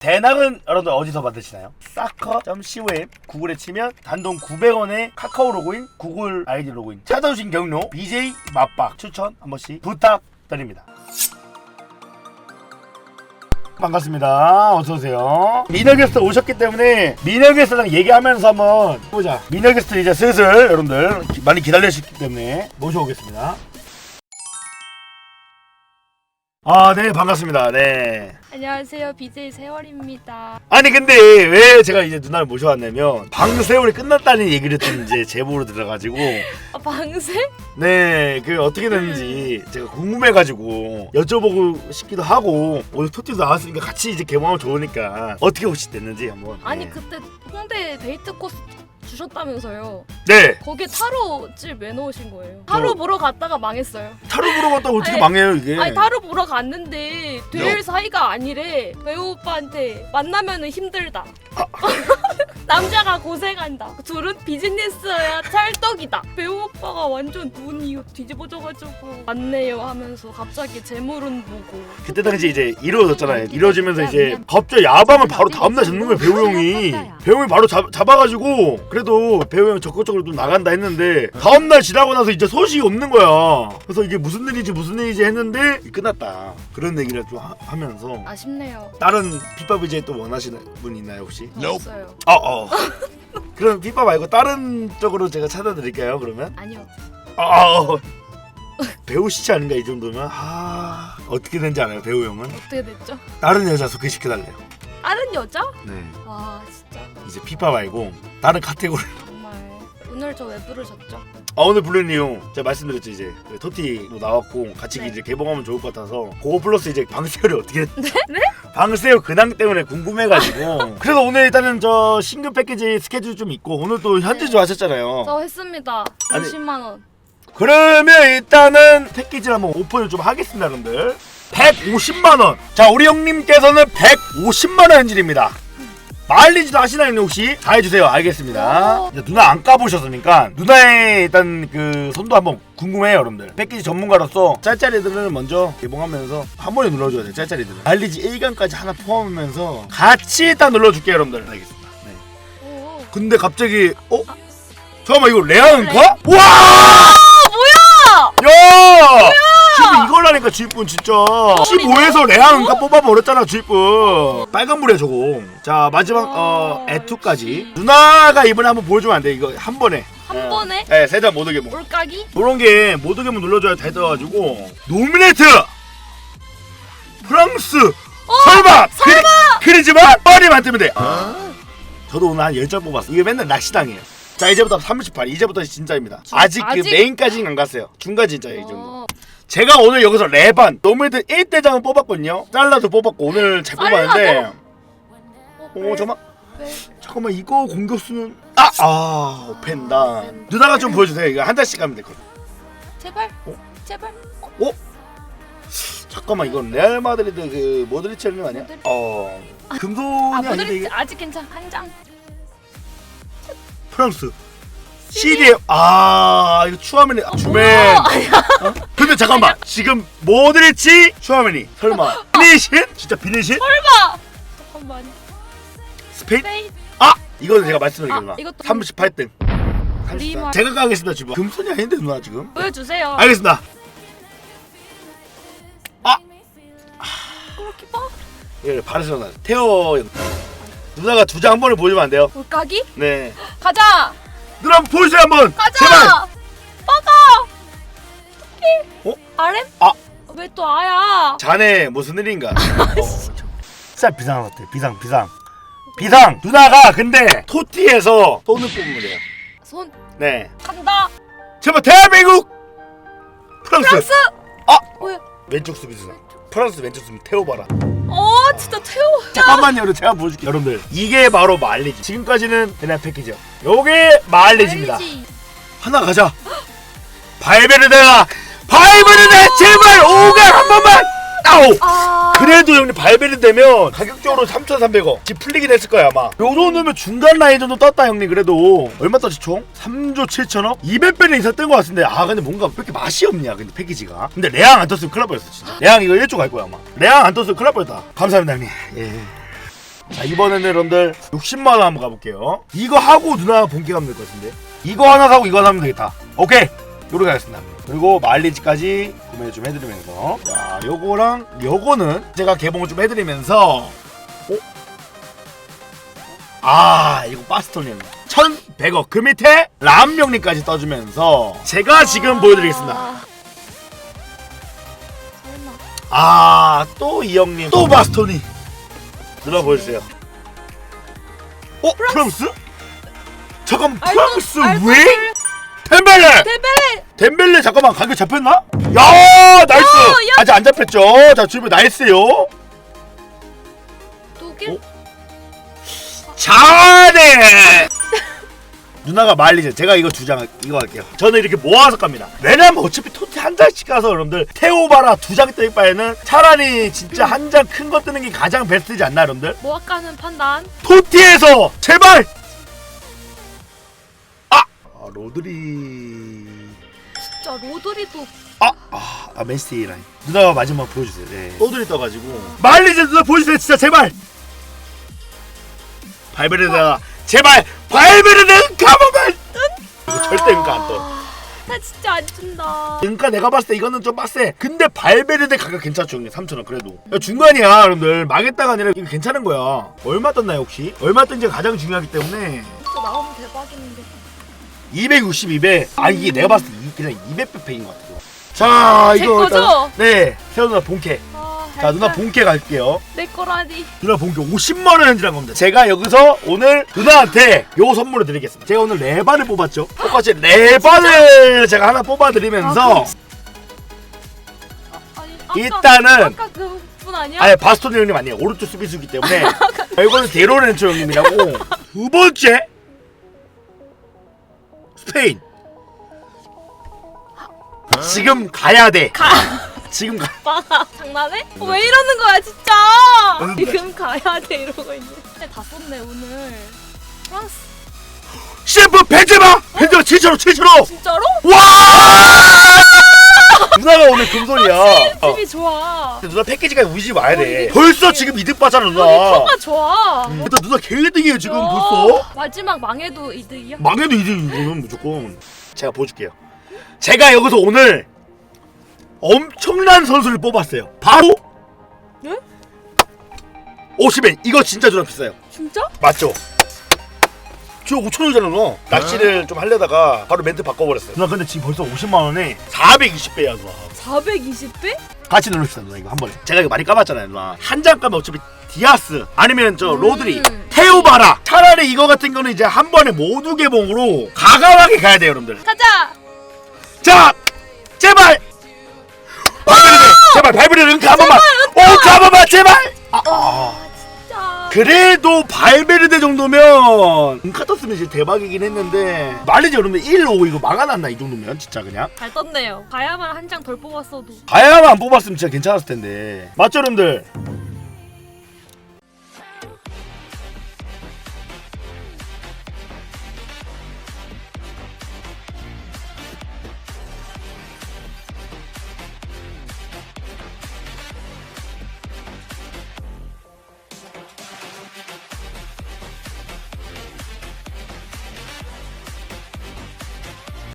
대낙은 여러분들 어디서 받으시나요? 사커.com 구글에 치면 단돈 900원에 카카오 로그인, 구글 아이디 로그인 찾아오신 경로 BJ 맛박 추천 한 번씩 부탁드립니다. 반갑습니다. 어서 오세요. 미녀 게스트 오셨기 때문에 미녀 게스트랑 얘기하면서 한번 보자. 미녀 게스트 이제 슬슬 여러분들 기- 많이 기다리셨기 때문에 모셔오겠습니다. 아, 네, 반갑습니다. 네. 안녕하세요. BJ 세월입니다. 아니 근데 왜 제가 이제 누나를 모셔왔냐면 방 세월이 끝났다는 얘기를 또 이제 제보로 들어가지고 아, 방세? 네 그 어떻게 됐는지 제가 궁금해가지고 여쭤보고 싶기도 하고 오늘 토티도 나왔으니까 같이 이제 개봉하면 좋으니까 어떻게 혹시 됐는지 한번 아니 네. 그때 홍대 데이트 코스 주셨다면서요. 네 거기에 타로집 왜 넣으신 거예요? 타로 보러 갔다가 망했어요. 타로 보러 갔다가 어떻게 아니, 망해요 이게 아니 타로 보러 갔는데 될 네. 사이가 아니래. 배우 오빠한테 만나면은 힘들다. 아. 남자가 고생한다. 둘은 비즈니스야 찰떡이다. 배우 오빠가 완전 눈이 뒤집어져가지고 맞네요 하면서 갑자기 재물은 보고 그때 당시 이제 이루어졌잖아요 이루어지면서 이제 갑자기 야방을 바로 다음날 잡는 거예요 배우 형이 배우 형이 바로 잡, 잡아가지고 그래도 배우 형이 적극적으로 좀 나간다 했는데 다음날 지나고 나서 이제 소식이 없는 거야 그래서 이게 무슨 일이지 무슨 일이지 했는데 끝났다 그런 얘기를 좀 하, 면서 아쉽네요. 다른 핍밥 이제 또 원하시는 분 있나요 혹시? 없어요. 어, 어. 그럼 핍밥 말고 다른 쪽으로 제가 찾아드릴까요 그러면? 아니요. 아, 어. 배우 시치 아닌가 이 정도면? 아 어떻게 된지 알아요 배우 형은? 어떻게 됐죠? 다른 여자 소개시켜달래요 다른 여자? 네 와 진짜 이제 피파 말고 다른 카테고리 정말 오늘 저 왜 부르셨죠? 아 오늘 부른 이유 제가 말씀드렸죠 이제 그 토티도 나왔고 같이 네. 이제 개봉하면 좋을 것 같아서 그거 플러스 이제 방세열이 어떻게 네? 방세열 근황 때문에 궁금해가지고. 그래서 오늘 일단은 저 신규 패키지 스케줄 좀 있고 오늘 또 현지주 하셨잖아요. 저 했습니다. 아니. 50만 원. 그러면 일단은 패키지를 한번 오픈을 좀 하겠습니다 여러분들. 150만 원. 자 우리 형님께서는 150만 원 현질입니다 마일리지도 하시나요 혹시? 다 해주세요 알겠습니다 오. 이제 누나 안 까보셨으니까 누나의 일단 그 손도 한번 궁금해요 여러분들 패키지 전문가로서 짤짤이들을 먼저 개봉하면서 한 번에 눌러줘야 돼요 짤짤이들은 마일리지 1강까지 하나 포함하면서 같이 일단 눌러줄게요 여러분들 알겠습니다 네. 오. 근데 갑자기 어? 잠깐만 이거 레아인가? 네. 와! 뭐야? 야! 이걸라니까 주입분 진짜. 어, 15에서 레아인가 뽑아버렸잖아 주입분. 빨간불이야 저거 자 마지막 어 어, 에투까지. 누나가 이번에 한번 보여주면 안 돼? 이거 한 번에. 한 어. 번에? 네 세장 모두개 뭐 올까기? 그런 게 모두개만 눌러줘야 돼가지고 노미네이트! 프랑스! 설마! 설마! 그리 지만? 머리만 뜨면 돼. 저도 오늘 한 10장 뽑았어 이게 맨날 낚시당해요. 자 이제부터 38 이제부터 진짜입니다. 아직, 그 아직? 메인까지는 안 갔어요. 중간 진짜예요 이 정도. 어, 제가 오늘 여기서 레반 노미네이트 1대장은 뽑았거든요 잘라도 뽑았고 오늘 잘 뽑았는데 오 잠깐만 왜? 잠깐만 이거 공격수는 아! 아 오펜단 누나가 좀 보여주세요 이거 한 달씩 가면 될거든 제발. 어? 제발. 잠깐만 이건 레알 마드리드 그 모드리치 형님 아니야? 모드리- 어아 금손이 아 닌데 모드리치 이게 아직 괜찮. 한 장. 프랑스 CD 아 이거 아, 주맨 어, 아니야. 근데 잠깐만 지금 모드리치 추아메니 설마 비니신? 진짜 비니신? 설마. 잠깐만. 스페인? 스페인. 아 이거는 제가 말씀드릴게요 아, 이것도 38등 리마. 제가 가겠습니다 지금 금손이 아닌데 누나 지금 보여주세요. 알겠습니다 골키퍼? 예 바르셀로나 테오 형. 누나가 두 장 한 번에 보여주면 안 돼요? 올까기? 네 가자. 누나 한번 보여주세요 한번 가자. 제발 RM? 아. 왜 또 아야? 자네 무슨 일인가? 어, 진짜 비상 같아. 비상 비상. 비상. 누나가 근데 토티에서 손을 뽑으면 돼요. 손 네. 간다. 제발 대한민국. 프랑스. 프랑스. 아 뭐야? 왼쪽 수비수. 프랑스 왼쪽 수비 태워봐라. 어 진짜 태워. 잠깐만요, 여러분. 제가 보여줄게요. 여러분들 이게 바로 마일리지. 지금까지는 그냥 패키지요. 요게 마일리지입니다. 알지? 하나 가자. 발베르데가 발베르데 제발 오가 한 번만. 아우. 아. 그래도 형님 발베르 되면 가격적으로 3,300원 집 풀리긴 했을 거야 아마 요 정도면 중간 라인 정도 떴다 형님 그래도 얼마 떴지 총? 3조 7천억? 200배는 이상 뜬 것 같은데 아 근데 뭔가 왜 이렇게 맛이 없냐 근데 패키지가 근데 레앙 안 떴으면 큰일 날 뻔했어 진짜 레앙 이거 1조 갈 거야 아마 레앙 안 떴으면 큰일 날 뻔했다 감사합니다 형님 예. 자 이번에는 여러분들 60만원 한번 가볼게요 이거 하고 누나 본캐 가면 될 것 같은데 이거 하나 사고 이거 하나 하면 되겠다 오케이 요렇게 하겠습니다 그리고 마일리지까지 구매 좀 해드리면서 자 요거랑 요거는 제가 개봉을 좀 해드리면서 어? 아 이거 바스톤님 1100억 그 밑에 람명님까지 떠주면서 제가 지금 보여드리겠습니다 아. 설마. 아또이 형님 또 바스토니 누나 보여주세요 어? 프랑스? 잠깐 프랑스 왜? 템벨레! 데벨. 템벨레 잠깐만 가격 잡혔나? 야 나이스! 야! 아직 안 잡혔죠? 자 주변 나이스요 독일. 어? 잘해! 누나가 말리죠. 제가 이거 두 장 이거 할게요. 저는 이렇게 모아서 갑니다. 왜냐면 어차피 토티 한 장씩 가서 여러분들 태오바라 두 장 뜰 바에는 차라리 진짜 한 장 큰 거 뜨는 게 가장 베스트지 않나 여러분들? 뭐 할까는 판단. 토티에서 제발! 아! 아 로드리 진짜 로드리도 아! 아, 아 맨시티 라인 누나가 마지막 보여주세요. 네. 로드리 떠가지고 말리지 누나 보여주세요. 진짜 제발! 발베르데가 제발 발베르데 가보면 이거 절대 은가 안 떠. 아, 나 진짜 안 준다. 은가 내가 봤을 때 이거는 좀 빡세. 근데 발베르데 가격 괜찮죠 형님 3천원 그래도 야, 중간이야 여러분들 망했다가 아니라 이거 괜찮은 거야 얼마 떴나요 혹시? 얼마 뜬지가 가장 중요하기 때문에 진짜 나오면 대박인데. 262배. 아 이게 내가 봤을 때 이- 그냥 200배 팩인 것 같아요. 자 제 이거 거죠? 네 세호 누나 본캐. 아, 자 누나 본캐 갈게요. 내 거라니. 누나 본캐 50만원 현질한 겁니다. 제가 여기서 오늘 누나한테 요 선물을 드리겠습니다. 제가 오늘 레바를 뽑았죠? 똑같이 레바를 제가 하나 뽑아드리면서 아니, 아까, 일단은 아까 그분 아니야? 아예 바스토니 형님 아니에요. 오른쪽 수비수기 때문에 이거는 데로렌초 형님이라고 두 번째 스페인 지금 가야 돼 가. 지금 가빠 장난해? 어, 왜 이러는 거야 진짜? 응. 지금 가야 돼 이러고 있네. 근데 다 썼네 오늘. 프랑스 셰프 벤제마 벤제마 7천원 7천원 진짜로? 와 누나가 오늘 금손이야 어. 팀이 좋아. 누나 패키지까지 우지 마야 돼 어, 벌써 지금 이득 봤잖아 누나 터가 좋아. 음, 일단 누나 개이득이에요 지금 어, 벌써 마지막 망해도 이득이야? 망해도 이득 이거는 무조건 제가 보여줄게요 제가 여기서 오늘 엄청난 선수를 뽑았어요 바로 네? 50엔 이거 진짜 누나 비싸요 진짜? 맞죠? 저 5천 원이잖아 누나 낚시를 좀 하려다가 바로 멘트 바꿔버렸어요. 누나 근데 지금 벌써 50만 원에 420배야 누나. 420배? 같이 누릅시다 누나. 이거 한 번에. 제가 이거 많이 까봤잖아요 누나. 한 장 까면 어차피 디아스 아니면 저 음. 로드리 테오바라. 차라리 이거 같은 거는 이제 한 번에 모두 개봉으로 가감하게 가야 돼요 여러분들. 가자. 자 제발! 발브레드 제발 발브레드 은카 한 번만. 오카 한 번만 제발! 아, 아. 진짜. 그래도 발베르데 정도면 떴으면 이제 대박이긴 했는데 말리지 여러분들 1, 5 이거 막아놨나 이 정도면 진짜 그냥 잘 떴네요. 가야만 한 장 덜 뽑았어도. 가야만 안 뽑았으면 진짜 괜찮았을 텐데 맞죠 여러분들